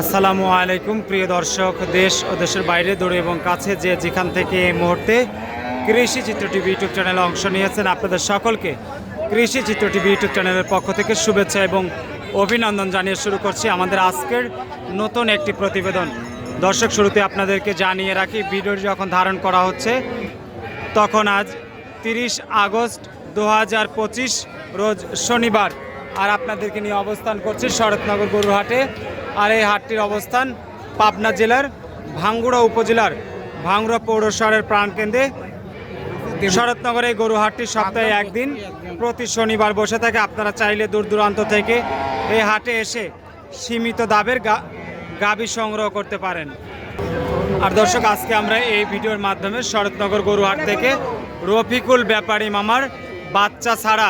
আসসালামু আলাইকুম, প্রিয় দর্শক, দেশ ও দেশের বাইরে দূরে এবং কাছে যে যেখান থেকে এই মুহূর্তে কৃষি চিত্র টিভি ইউটিউব চ্যানেলে অংশ নিয়েছেন আপনাদের সকলকে কৃষি চিত্র টিভি ইউটিউব চ্যানেলের পক্ষ থেকে শুভেচ্ছা এবং অভিনন্দন জানিয়ে শুরু করছি আমাদের আজকের নতুন একটি প্রতিবেদন। দর্শক, শুরুতে আপনাদেরকে জানিয়ে রাখি, ভিডিওটি যখন ধারণ করা হচ্ছে, তখন আজ তিরিশ আগস্ট দু হাজার পঁচিশ, রোজ শনিবার। আর আপনাদেরকে নিয়ে অবস্থান করছি শরৎনগর গরুহাটে আর এই হাটটির অবস্থান পাবনা জেলার ভাঙ্গুড়া উপজেলার ভাঙ্গুড়া পৌরশহরের প্রাণকেন্দ্রে। শরৎনগর এই গরুহাটটি সপ্তাহে একদিন প্রতি শনিবার বসে থাকে। আপনারা চাইলে দূর দূরান্ত থেকে এই হাটে এসে সীমিত দাবের গা গাবি সংগ্রহ করতে পারেন। আর দর্শক আজকে আমরা এই ভিডিওর মাধ্যমে শরৎনগর গরুহাট থেকে রফিকুল ব্যাপারী মামার বাচ্চা ছাড়া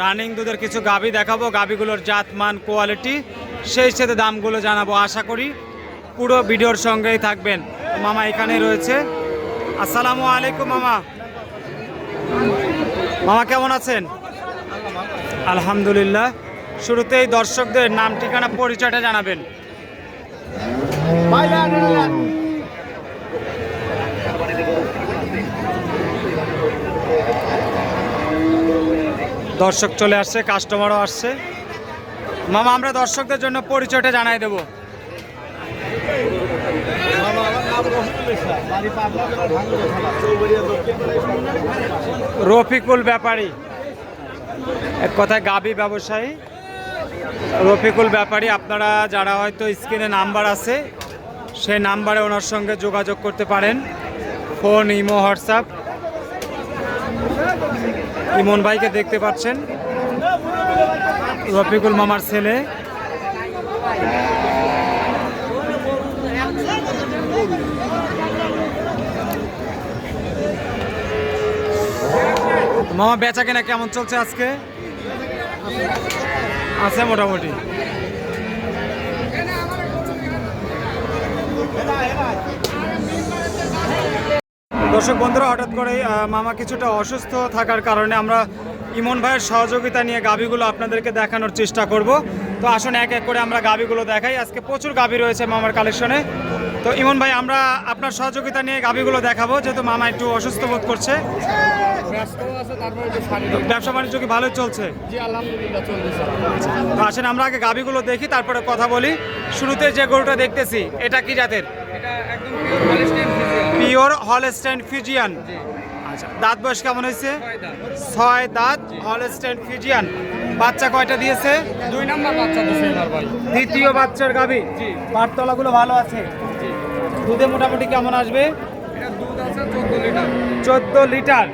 রানিং দুধের কিছু গাবি দেখাবো। গাবিগুলোর জাত মান কোয়ালিটি সেই সাথে দামগুলো জানাব। আশা করি পুরো ভিডিওর সঙ্গেই থাকবেন। মামা এখানেই রয়েছে। আসসালামু আলাইকুম, মামা। মামা, কেমন আছেন? আলহামদুলিল্লাহ। শুরুতেই দর্শকদের নাম, ঠিকানা, পরিচয়টা জানাবেন। দর্শক চলে আসছে কাস্টমারও আসছে। মামা, আমরা দর্শকদের জন্য পরিচয়টা জানাই দেব। রফিকুল ব্যাপারী। এক কথায় গাবি ব্যবসায়ী। রফিকুল ব্যাপারী, আপনারা যারা হয়তো স্ক্রিনে নাম্বার আছে সেই নাম্বারে ওনার সঙ্গে যোগাযোগ করতে পারেন। Phone, imo, WhatsApp. ইমন ভাইকে দেখতে পাচ্ছেন। রফিকুল মামার ছেলে। মামা, বেচা কেনা কেমন চলছে আজকে? আছে মোটামুটি। দর্শক বন্ধুরা, হঠাৎ করে মামা কিছুটা অসুস্থ থাকার কারণে আমরা ইমন ভাইয়ের সহযোগিতা নিয়ে গাবিগুলো আপনাদেরকে দেখানোর চেষ্টা করব। তো আসুন এক এক করে আমরা গাবিগুলো দেখাই। আজকে প্রচুর গাবি রয়েছে মামার কালেকশনে। তো ইমন ভাই আমরা আপনার সহযোগিতা নিয়ে গাবিগুলো দেখাবো যেহেতু মামা একটু অসুস্থ বোধ করছে। ব্যবসা বাণিজ্য কি ভালোই চলছে? আসেন আমরা আগে গাবিগুলো দেখি তারপরে কথা বলি। শুরুতে যে গরুটা দেখতেছি এটা কি জাতের? পিওর হলস্টাইন ফিজিয়ান আচ্ছা দাঁত বয়স কেমন হয়েছে? ছয় দাঁত। Holstein Friesian. বাচ্চা কয়টা দিয়েছে? দুই নাম্বার বাচ্চা এবার ভাই দ্বিতীয় বাচ্চার গাবি জি। বারতলাগুলো ভালো আছে? জি। দুধে মোটামুটি কেমন আসবে? এটা দুধ আছে চোদ্দ লিটার। চোদ্দ লিটার।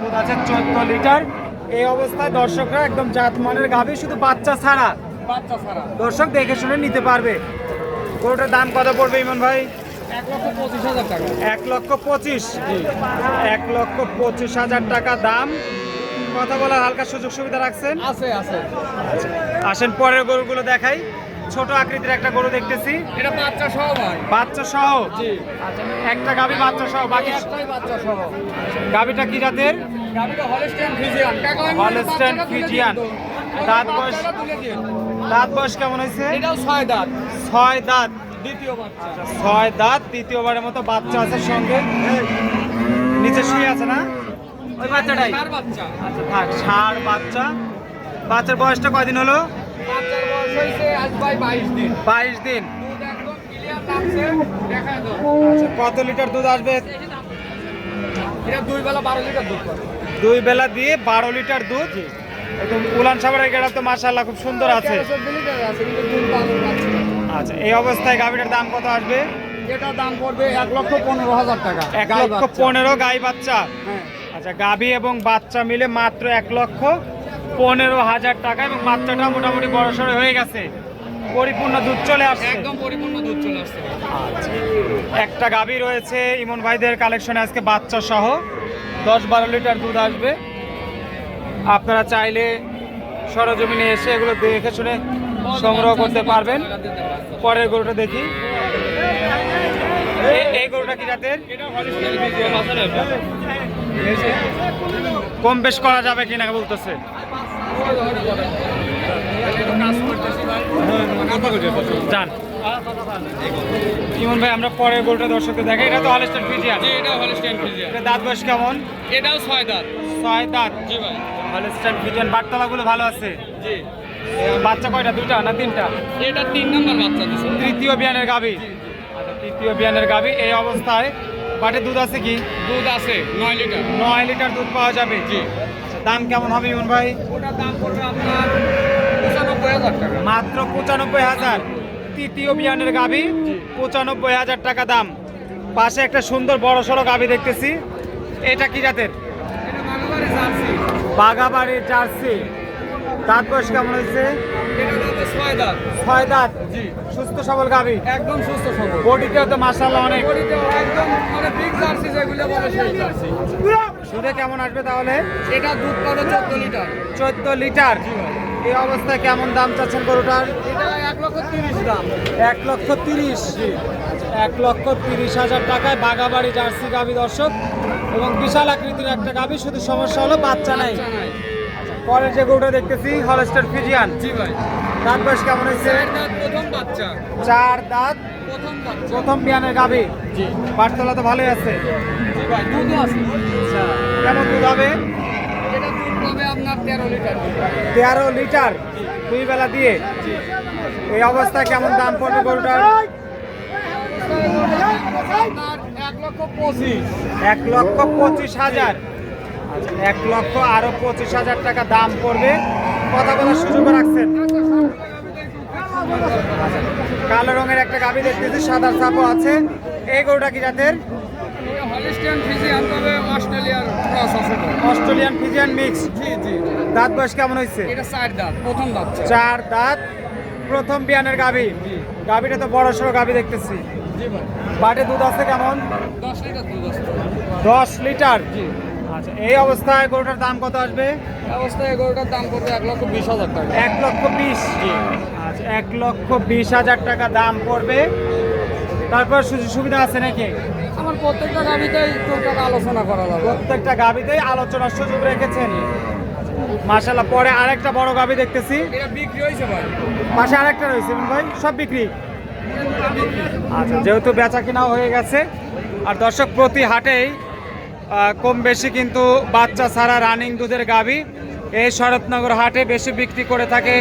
দুধ আছে চোদ্দ লিটার। এই অবস্থায় দর্শকরা একদম গাবি শুধু বাচ্চা ছাড়া। বাচ্চা ছাড়া। দর্শক দেখে শুনে নিতে পারবে। গরুটার দাম কত পড়বে ইমন ভাই? এক লক্ষ পঁচিশ। এক লক্ষ পঁচিশ হাজার টাকা দাম। কথা বলার হালকা সুযোগ সুবিধা রাখছেন? আছে আছে। আসেন পরের গরুগুলো দেখাই। ছোট আকৃতির একটা গরু দেখতেছি। এটা বাচ্চা সহ ভাই। বাচ্চা সহ? জি। একটা গাবি বাচ্চা সহ বাকি বাচ্চা সহ। গাবিটা কি জাতের? গাবিটা হলস্টাইন বাচ্চাটা তুলে ফিজিয়ান দাঁত বয়স। দাঁত বয়স কেমন হয়েছে? এটাও ছয় দাঁত। ছয় দাঁত। দ্বিতীয় বাচ্চা। ছয় দাঁত দ্বিতীয়বারের মতো বাচ্চা আছে সঙ্গে। নিচে শুয়ে আছে না? ওই বাচ্চাটাই। বাচ্চা। আচ্ছা থাক ষাঁড় বাচ্চা। বাচ্চার বয়সটা কয়দিন হলো? বাইশ দিন। আচ্ছা কত লিটার দুধ আসবে? এটা দুই বেলা বারো লিটার দুধ দুই বেলা দিয়ে বারো লিটার দুধ। একদম উলান সাগরের গেড়া তো মাসাল্লাহ খুব সুন্দর আছে। আচ্ছা এই অবস্থায় গাভীটার দাম কত আসবে? এটার দাম পড়বে এক লক্ষ পনেরো হাজার টাকা। এক লক্ষ পনেরো গাই বাচ্চা। হ্যাঁ। আচ্ছা গাভী এবং বাচ্চা মিলে মাত্র এক লক্ষ পনেরো হাজার টাকা এবং বাচ্চাটা মোটামুটি বড় সড়ো হয়ে গেছে। পরিপূর্ণ দুধ চলে আসছে। একদম পরিপূর্ণ দুধ চলে আসছে। একটা গাভী রয়েছে ইমন ভাইদের কালেকশনে আজকে বাচ্চা সহ। দশ বারো লিটার দুধ আসবে। আপনারা চাইলে সরজমিনে এসে এগুলো দেখে শুনে সংগ্রহ করতে পারবেন। পরের গরুটা দেখি। এই গরুটা কি জাতের? ফিজিয়ান? কম বেশ করা যাবে কিনা বলতেছে। যান। ইমন ভাই আমরা পরে গোলটা দর্শকদের দেখাই। এটা তো হলস্টার ফিজিয়ান জি এটা হলিস্টিয়ান ফ্রিজিয়ান এটা দাঁত বয়স কেমন? এটাও ছয় দাঁত। ছয় দাঁত? জি ভাই। হলস্টার ফিজিয়ান বাটতলাগুলো ভালো আছে? জি। বাচ্চা কয়টা দুইটা না তিনটা? এটা তিন নম্বর বাচ্চা তৃতীয় বিয়ানের গাবি তৃতীয় বিয়ানের গাবি এই অবস্থায় বাটে দুধ আছে কি? দুধ আছে নয় লিটার। নয় লিটার দুধ পাওয়া যাবে? জি। আচ্ছা, দাম কেমন হবে ইমন ভাই? ওটার দাম পড়বে আপনার পঁচানব্বই হাজার টাকা। মাত্র পঁচানব্বই হাজার। তৃতীয় বিয়ানের গাবি পঁচানব্বই হাজার টাকা দাম। পাশে একটা সুন্দর বড় সড়ো গাবি দেখতেছি। এটা কি জাতের? বাগাবাড়ির জার্সি। দাঁত বয়স কেমন হয়েছে? ছয় দাঁত ছয় দাঁত জি। সুস্থ সবল গাবি একদম সুস্থ সবল। বডিতেও তো অনেক। একদম মানে বিগ জার্সি যেগুলো বলে সেই জার্সি। সুদে কেমন আসবে তাহলে? এটা দুধ পাবে লিটার। চোদ্দ লিটার। এই অবস্থায় কেমন দাম চাচ্ছেন গরুটার? এটা এক লক্ষ তিরিশ দাম। এক লক্ষ তিরিশ। এক লক্ষ তিরিশ হাজার টাকায় বাগাবাড়ি জার্সি গাবি দর্শক। এবং বিশাল আকৃতির একটা গাবি শুধু সমস্যা হলো বাচ্চা নাই। বাচ্চা নাই। পরে যে গরুটা দেখতেছি হলস্টার ফিজিয়ান। জি ভাই। দাঁত বয়স কেমন হয়েছে? চার দাঁত প্রথম বিয়ানের গাবি বাটতলা তো ভালোই আছে। আছে। কেমন দুধ হবে? তেরো লিটার। দুই বেলা দিয়ে? এই অবস্থায় কেমন দাম পড়বে গরুটার? এক লক্ষ পঁচিশ। এক লক্ষ পঁচিশ হাজার। এক লক্ষ আরও পঁচিশ হাজার টাকা দাম পড়বে। কথা বলার সুযোগ রাখছেন। কালো রঙের একটা গাভি দেখতেছি সাদা চাপও আছে। এই গরুটা কি জাতের? ফিজিয়ান। অস্ট্রেলিয়ান মিক্স জি জি। দাঁত বয়স কেমন হয়েছে? চার দাঁত প্রথম বিয়ানের গাভি। গাভিটা তো বড় সড়ো গাভি দেখতেছি। বাটে দুধ আছে কেমন? দশ লিটার দুধ আছে। দশ লিটার? জি। আচ্ছা এই অবস্থায় গরুটার দাম কত আসবে? অবস্থায় এগারোটার দাম পড়বে এক লক্ষ বিশ হাজার টাকা। এক লক্ষ বিশ? আচ্ছা এক লক্ষ বিশ হাজার টাকা দাম পড়বে। তারপর সুযোগ সুবিধা আছে নাকি? আমার প্রত্যেকটা গাড়িতেই টোটাল আলোচনা করা যাবে। প্রত্যেকটা গাবিতেই আলোচনার সুযোগ রেখেছেন। মাশাল্লাহ পরে আরেকটা বড় গাবি দেখতেছি। এটা বিক্রি হয়েছে ভাই। পাশে আরেকটা রয়েছে ভাই। সব বিক্রি? আচ্ছা যেহেতু বেচা কেনাও হয়ে গেছে আর দর্শক প্রতি হাটেই কম বেশি কিন্তু বাচ্চা ছাড়া রানিং দুধের গাবি এই শরৎনগর হাটে বেশি বিক্রি করে থাকে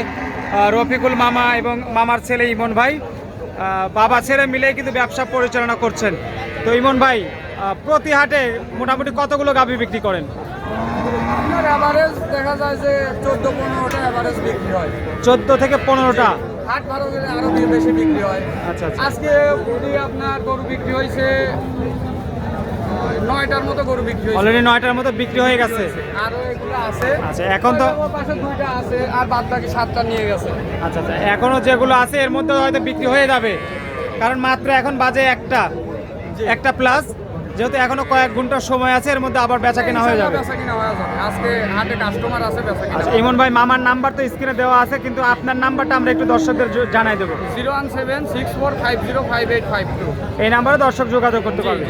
রফিকুল মামা এবং মামার ছেলে ইমন ভাই। বাবা ছেলে মিলেই কিন্তু ব্যবসা পরিচালনা করছেন। তো ইমন ভাই প্রতি হাটে মোটামুটি কতগুলো গাবি বিক্রি করেন? আপনার দেখা যায় যে চোদ্দ পনেরোটা অ্যাভারেজ বিক্রি হয়। চোদ্দ থেকে পনেরোটা? হাট ভালো গেলে আরও বেশি বিক্রি হয়। আচ্ছা আচ্ছা। আজকে আপনার গরু বিক্রি হয়েছে নয়টার মতো গরু বিক্রি হয়েছে। অলরেডি নয়টার মতো বিক্রি হয়ে গেছে। আরও এগুলো আছে। আচ্ছা, এখন তো- পাশে দুইটা আছে আর বাদ বাকি সাতটা নিয়ে গেছে। আচ্ছা আচ্ছা এখনও যেগুলো আছে এর মধ্যে হয়তো বিক্রি হয়ে যাবে। কারণ মাত্র এখন বাজে একটা। একটা প্লাস যেহেতু এখনও কয়েক ঘণ্টার সময় আছে এর মধ্যে আবার বেচা কেনা হয়ে যাবে। আজকে হাটে কাস্টমার আছে বেচা কিনা আচ্ছা ইমন ভাই মামার নাম্বার তো স্ক্রিনে দেওয়া আছে কিন্তু আপনার নাম্বারটা আমরা একটু দর্শকদের জানাই দেবো। Zero one seven six four five zero five eight five two এই নাম্বারে দর্শক যোগাযোগ করতে পারবে।